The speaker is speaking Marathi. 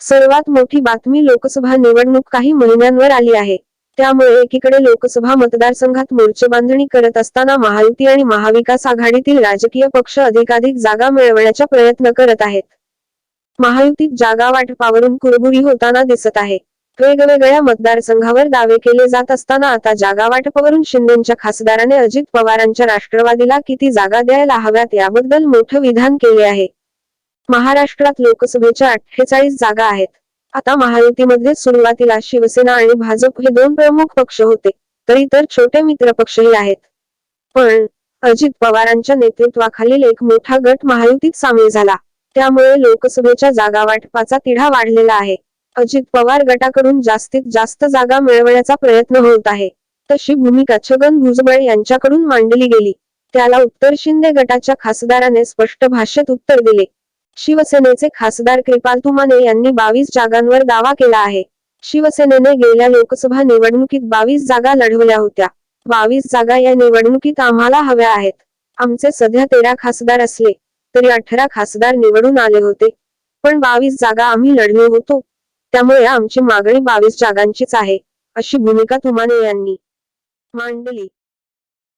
सर्वात मोठी बातमी लोकसभा निवडणूक काही महिन्यांवर आली आहे. त्यामुळे एकीकडे लोकसभा मतदारसंघात मोर्चे बांधणी करत असताना महायुती आणि महाविकास आघाडीतील राजकीय पक्ष अधिकाधिक जागा मिळवण्याचा प्रयत्न करत आहेत. महायुतीत जागा वाटपावरून कुरबुरी होताना दिसत आहे. वेगवेगळ्या मतदारसंघावर दावे केले जात असताना आता जागा वाटपावरून शिंदेच्या खासदाराने अजित पवारांच्या राष्ट्रवादीला किती जागा द्यायला हव्यात याबद्दल मोठं विधान केले आहे. महाराष्ट्रात लोकसभेच्या अठ्ठेचाळीस जागा आहेत. आता महायुतीमध्ये सुरुवातीला शिवसेना आणि भाजप हे दोन प्रमुख पक्ष होते तर इतर छोटे मित्र पक्षही आहेत. पण अजित पवारांच्या नेतृत्वाखालील एक मोठा गट महायुतीत सामील झाला. त्यामुळे लोकसभेच्या जागा वाटपाचा तिढा वाढलेला आहे. अजित पवार गटाकडून जास्तीत जास्त जागा मिळवण्याचा प्रयत्न होत आहे. तशी भूमिका छगन भुजबळ यांच्याकडून मांडली गेली. त्याला उत्तर शिंदे गटाच्या खासदाराने स्पष्ट भाषेत उत्तर दिले. शिवसेनेचे खासदार कृपाल तुमाने यांनी बावीस जागांवर दावा केला आहे. शिवसेनेने गेल्या लोकसभा निवडणुकीत बावीस जागा लढवल्या होत्या. बावीस जागा या निवडणुकीत आम्हाला हव्या आहेत. आमचे सध्या तेरा खासदार असले तरी अठरा खासदार निवडून आले होते. पण बावीस जागा आम्ही लढलो होतो. त्यामुळे आमची मागणी बावीस जागांचीच आहे अशी भूमिका तुमाने यांनी मांडली.